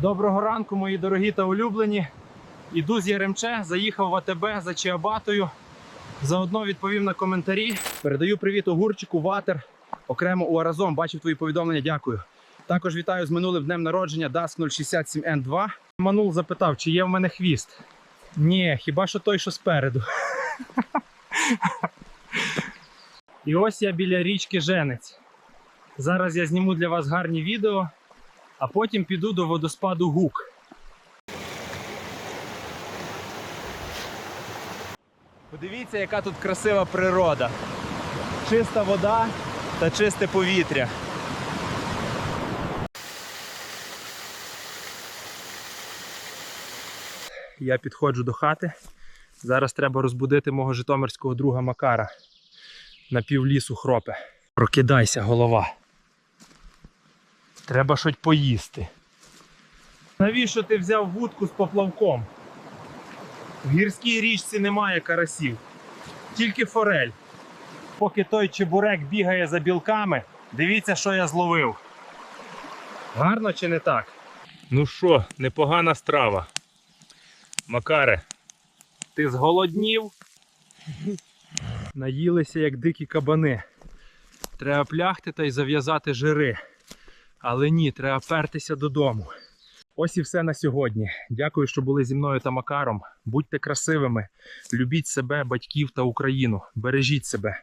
Доброго ранку, мої дорогі та улюблені. Іду з Яремче, заїхав в АТБ за Чиабатою. Заодно відповів на коментарі. Передаю привіт огурчику, ватер. Окремо у Аразом. Бачив твої повідомлення, дякую. Також вітаю з минулим днем народження DASK 067N2. Манул запитав, чи є в мене хвіст. Ні, хіба що той, що спереду. І ось я біля річки Женець. Зараз я зніму для вас гарні відео, а потім піду до водоспаду Гук. Подивіться, яка тут красива природа. Чиста вода та чисте повітря. Я підходжу до хати. Зараз треба розбудити мого житомирського друга Макара. На півлісу хропе. Прокидайся, голова. Треба щось поїсти. Навіщо ти взяв вудку з поплавком? В гірській річці немає карасів, тільки форель. Поки той чебурек бігає за білками, дивіться, що я зловив. Гарно чи не так? Ну що, непогана страва. Макаре, ти зголоднів? Наїлися, як дикі кабани. Треба плягти та й зав'язати жири. Але ні, треба пертися додому. Ось і все на сьогодні. Дякую, що були зі мною та Макаром. Будьте красивими, любіть себе, батьків та Україну. Бережіть себе.